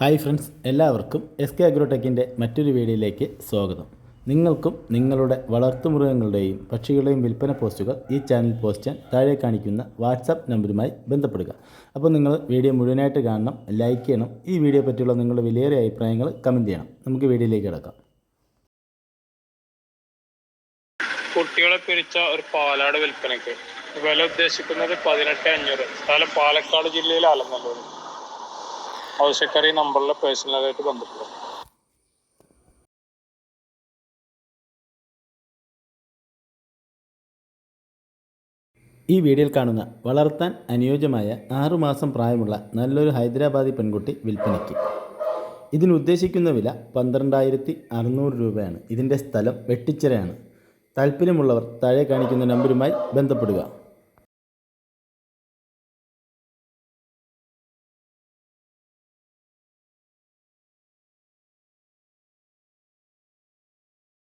Hi friends എല്ലാവർക്കും S K അഗ്രോടെക്കിന്റെ മറ്റൊരു വീഡിയോയിലേക്ക് സ്വാഗതം. നിങ്ങൾക്കും നിങ്ങളുടെ വളർത്തുമൃഗങ്ങളുടെയും പക്ഷികളുടെയും വിൽപ്പന പോസ്റ്റുകൾ ഈ ചാനൽ പോസ്റ്റ് ചെയ്യാൻ താഴെ കാണിക്കുന്ന വാട്സാപ്പ് നമ്പറുമായി ബന്ധപ്പെടുക. അപ്പോൾ നിങ്ങൾ വീഡിയോ മുഴുവനായിട്ട് കാണണം ലൈക്ക് ചെയ്യണം. ഈ വീഡിയോ പറ്റിയുള്ള നിങ്ങളുടെ വിലയേറിയ അഭിപ്രായങ്ങൾ കമന്റ് ചെയ്യണം. നമുക്ക് വീഡിയോയിലേക്ക് കിടക്കാം. കുട്ടികളെ പിരിച്ച ഒരു പാലാട് വിൽപ്പനയ്ക്ക് വില ഉദ്ദേശിക്കുന്നത് പതിനെട്ട് അഞ്ഞൂറ്. സ്ഥലം പാലക്കാട് ജില്ലയിലെ ആലന്നല്ലൂർ ആവശ്യക്കാർ ഈ നമ്പറിൽ പേഴ്സണലായിട്ട് ബന്ധപ്പെടും. ഈ വീഡിയോയിൽ കാണുന്ന വളർത്താൻ അനുയോജ്യമായ ആറുമാസം പ്രായമുള്ള നല്ലൊരു ഹൈദരാബാദി പെൺകുട്ടി വിൽപ്പനയ്ക്ക്. ഇതിന് ഉദ്ദേശിക്കുന്ന വില പന്ത്രണ്ടായിരത്തി അറുന്നൂറ് രൂപയാണ്. ഇതിന്റെ സ്ഥലം വെട്ടിച്ചിറയാണ്. താല്പര്യമുള്ളവർ താഴെ കാണിക്കുന്ന നമ്പരുമായി ബന്ധപ്പെടുക.